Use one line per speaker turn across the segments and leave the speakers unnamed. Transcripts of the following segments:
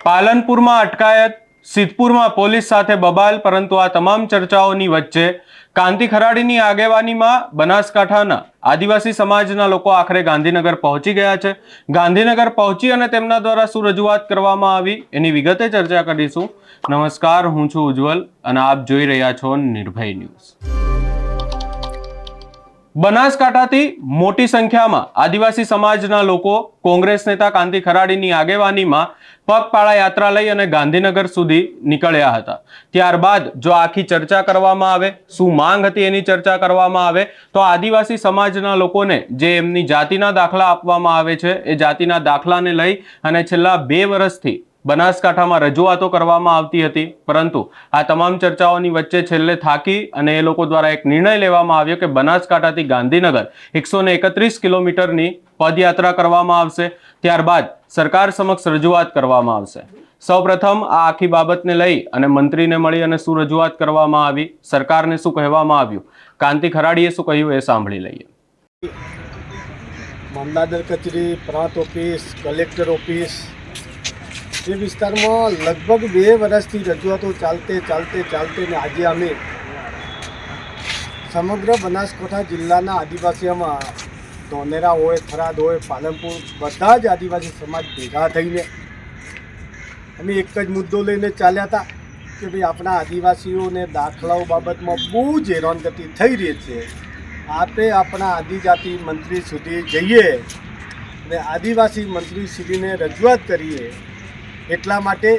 પાલનપુરમાં અટકાયત સિદ્ધપુરમાં પોલીસ સાથે બબાલ, પરંતુ આ તમામ ચર્ચાઓની વચ્ચે કાંતિ ખરાડીની આગેવાનીમાં બનાસકાંઠાના આદિવાસી સમાજના લોકો આખરે ગાંધીનગર પહોંચી ગયા છે. ગાંધીનગર પહોંચી અને તેમના દ્વારા શું રજૂઆત કરવામાં આવી, એની વિગતે ચર્ચા કરીશું. નમસ્કાર, હું છું ઉજ્જવલ અને આપ જોઈ રહ્યા છો નિર્ભય ન્યૂઝ. બનાસકાંઠાથી મોટી સંખ્યામાં આદિવાસી સમાજના લોકો, કોંગ્રેસ નેતા કાંતિ ખરાડીની આગેવાનીમાં પગપાળા યાત્રા લઈ અને ગાંધીનગર સુધી નીકળ્યા હતા. ત્યારબાદ જો આખી ચર્ચા કરવામાં આવે, શું માંગ હતી એની ચર્ચા કરવામાં આવે, તો આદિવાસી સમાજના લોકોને જે એમની જાતિના દાખલા આપવામાં આવે છે, એ જાતિના દાખલાને લઈ અને છેલ્લા બે વર્ષથી બનાસકાંઠામાં રજૂઆતો કરવામાં આવતી હતી, પરંતુ આ તમામ ચર્ચાઓની વચ્ચે છેલ્લે થાકી અને એ લોકો દ્વારા એક નિર્ણય લેવામાં આવ્યો કે બનાસકાંઠાથી ગાંધીનગર એકસો કિલોમીટરની પદયાત્રા કરવામાં આવશે. ત્યારબાદ સરકાર સમક્ષ રજૂઆત કરવામાં આવશે. સૌપ્રથમ આ આખી બાબતને લઈ અને મંત્રીને મળી અને શું રજૂઆત કરવામાં આવી, સરકારને શું કહેવામાં આવ્યું, કાંતિ ખરાડીએ શું કહ્યું એ સાંભળી લઈએ.
મામલતદાર કચેરી પ્રાંત ઓફિસ, કલેક્ટર ઓફિસ એ વિસ્તારમાં લગભગ બે વર્ષથી રજૂઆતો ચાલતે ચાલતે ચાલતે ને આજે અમે સમગ્ર બનાસકાંઠા જિલ્લાના આદિવાસીઓમાં ધોનેરા હોય, થરાદ હોય, પાલનપુર બધા જ આદિવાસી સમાજ ભેગા થઈને અમે એક જ મુદ્દો લઈને ચાલ્યા હતા કે ભાઈ આપણા આદિવાસીઓને દાખલાઓ બાબતમાં બહુ જ હેરાનગતિ થઈ રહી છે. આપે આપણા આદિજાતિ મંત્રી સુધી જઈએ અને આદિવાસી મંત્રી સુધીને રજૂઆત કરીએ એટલા માટે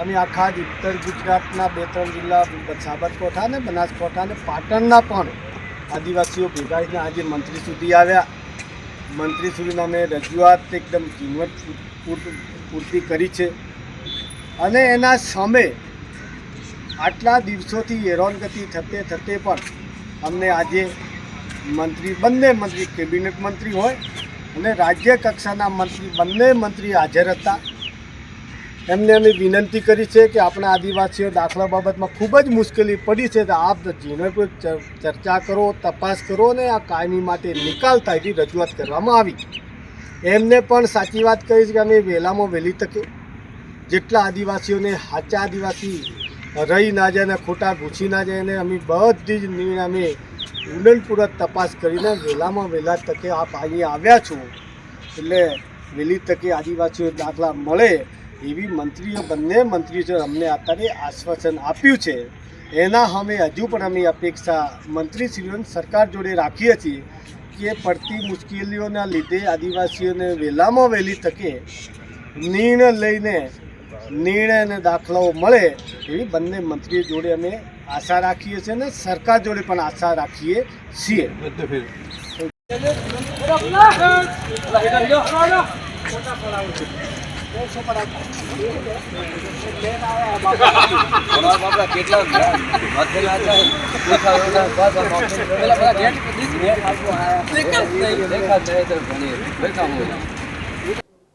અમે આખા જ ઉત્તર ગુજરાતના બે ત્રણ જિલ્લા સાબરકાંઠા ને બનાસકાંઠા ને પાટણના પણ આદિવાસીઓ ભેગા થઈને આજે મંત્રી સુધી આવ્યા. મંત્રી સુધીને અમે રજૂઆત એકદમ કિંમત પૂર્તિ કરી છે. અને એના સામે આટલા દિવસોથી હેરાનગતિ થતે થતે પણ અમને આજે મંત્રી, બંને મંત્રી, કેબિનેટ મંત્રી હોય અને રાજ્ય કક્ષાના મંત્રી, બંને મંત્રી હાજર હતા. એમને અમે વિનંતી કરી છે કે આપણા આદિવાસીઓ દાખલા બાબતમાં ખૂબ જ મુશ્કેલી પડી છે. તો આપ જેને કોઈ ચર્ચા કરો, તપાસ કરો અને આ કાયમી માટે નિકાલ થાય એવી રજૂઆત કરવામાં આવી. એમને પણ સાચી વાત કહી છે કે અમે વહેલામાં વહેલી તકે જેટલા આદિવાસીઓને સાચા આદિવાસી રહી ના જાય ને ખોટા ઘૂસી ના જાય ને અમે બધી જ નિર્ણય અમે ઊંડણપૂર્વક તપાસ કરીને વહેલામાં વહેલા તકે આપ અહીંયા આવ્યા છો. એટલે વહેલી તકે આદિવાસીઓ દાખલા મળે એવી મંત્રીઓ, બંને મંત્રીઓ અમને અત્યારે આશ્વાસન આપ્યું છે, એના અમે હજુ પણ અમે અપેક્ષા મંત્રીશ્રીઓને સરકાર જોડે રાખીએ છીએ કે પડતી મુશ્કેલીઓના લીધે આદિવાસીઓને વહેલામાં વહેલી તકે નિર્ણય લઈને નિર્ણય અને દાખલાઓ મળે એવી બંને મંત્રીઓ જોડે અમે આશા રાખીએ છીએ અને સરકાર જોડે પણ આશા રાખીએ છીએ.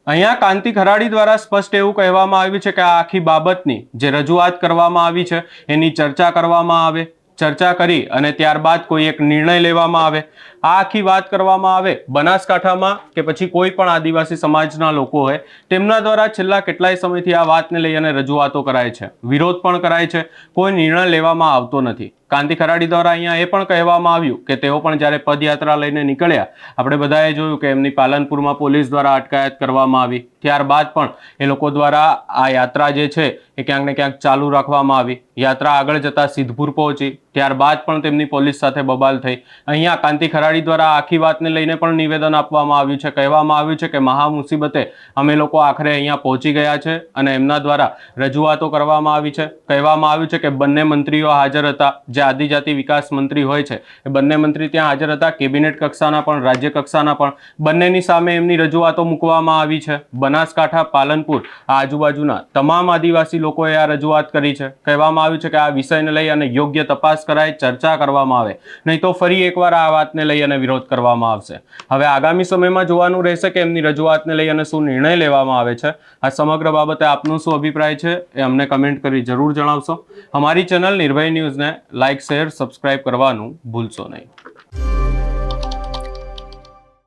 અહીંયા કાંતિ ખરાડી દ્વારા સ્પષ્ટ એવું કહેવામાં આવ્યું છે કે આ આખી બાબતની જે રજૂઆત કરવામાં આવી છે, એની ચર્ચા કરવામાં આવે. ચર્ચા કરી અને ત્યારબાદ કોઈ એક નિર્ણય લેવામાં આવે. આ આખી વાત કરવામાં આવે બનાસકાંઠામાં કે પછી કોઈ પણ આદિવાસી સમાજના લોકો હોય, તેમના દ્વારા છેલ્લા કેટલાય સમયથી આ વાતને લઈ અને રજૂઆતો કરાય છે. વિરોધ પણ કરાય છે. કોઈ નિર્ણય લેવામાં આવતો નથી. કાંતિ ખરાડી દ્વારા અહીંયા એ પણ કહેવામાં આવ્યું કે તેઓ પણ જ્યારે પદયાત્રા લઈને નીકળ્યા, આપણે બધાએ જોયું કે એમની પાલનપુરમાં પોલીસ દ્વારા અટકાયત કરવામાં આવી. ત્યારબાદ પણ એ લોકો દ્વારા આ યાત્રા જે છે એ ક્યાંક ને ક્યાંક ચાલુ રાખવામાં આવી. યાત્રા આગળ જતા સિદ્ધપુર પહોંચી. ત્યારબાદ પણ તેમની પોલીસ સાથે બબાલ થઈ. અહીંયા કાંતિ ખરાડી દ્વારા આખી વાતને લઈને પણ નિવેદન આપવામાં આવ્યું છે. કહેવામાં આવ્યું છે કે મહા મુસીબતે અમે લોકો આખરે અહીંયા પહોંચી ગયા છે અને એમના દ્વારા રજૂઆતો કરવામાં આવી છે. કહેવામાં આવ્યું છે કે બંને મંત્રીઓ હાજર હતા. જે આદિજાતિ વિકાસ મંત્રી હોય છે, એ બંને મંત્રી ત્યાં હાજર હતા. કેબિનેટ કક્ષાના પણ, રાજ્ય કક્ષાના પણ. બંનેની સામે એમની રજૂઆતો મૂકવામાં આવી છે. બનાસકાંઠા, પાલનપુર આજુબાજુના તમામ આદિવાસી લોકોએ આ રજૂઆત કરી છે. કહેવામાં આવ્યું છે કે આ વિષયને લઈ અને યોગ્ય તપાસ કરાય, ચર્ચા કરવામાં આવે. નહીં તો ફરી એકવાર આ વાતને લઈ અને વિરોધ કરવામાં આવશે. હવે આગામી સમયમાં જોવાનું રહેશે કે એમની રજૂઆતને લઈ અને શું નિર્ણય લેવામાં આવે છે. આ સમગ્ર બાબતે આપનો શું અભિપ્રાય છે, એ અમને કમેન્ટ કરી જરૂર જણાવશો. અમારી ચેનલ નિર્ભય ન્યૂઝને લાઇક શેર સબસ્ક્રાઇબ કરવાનું ભૂલશો નહીં.